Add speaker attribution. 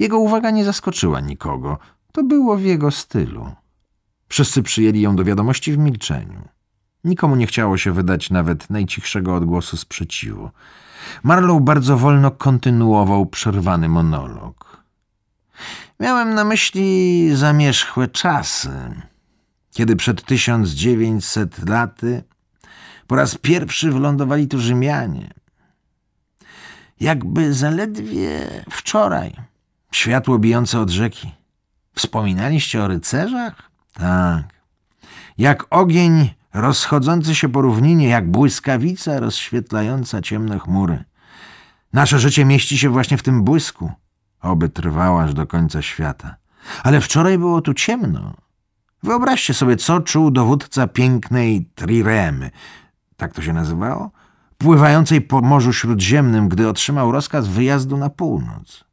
Speaker 1: Jego uwaga nie zaskoczyła nikogo. To było w jego stylu. Wszyscy przyjęli ją do wiadomości w milczeniu. Nikomu nie chciało się wydać nawet najcichszego odgłosu sprzeciwu. Marlow bardzo wolno kontynuował przerwany monolog. Miałem na myśli zamierzchłe czasy, kiedy przed 1900 laty po raz pierwszy wylądowali tu Rzymianie. Jakby zaledwie wczoraj, światło bijące od rzeki. Wspominaliście o rycerzach? Tak. Jak ogień rozchodzący się po równinie, jak błyskawica rozświetlająca ciemne chmury. Nasze życie mieści się właśnie w tym błysku, oby trwało aż do końca świata. Ale wczoraj było tu ciemno. Wyobraźcie sobie, co czuł dowódca pięknej Triremy, tak to się nazywało, pływającej po Morzu Śródziemnym, gdy otrzymał rozkaz wyjazdu na północ.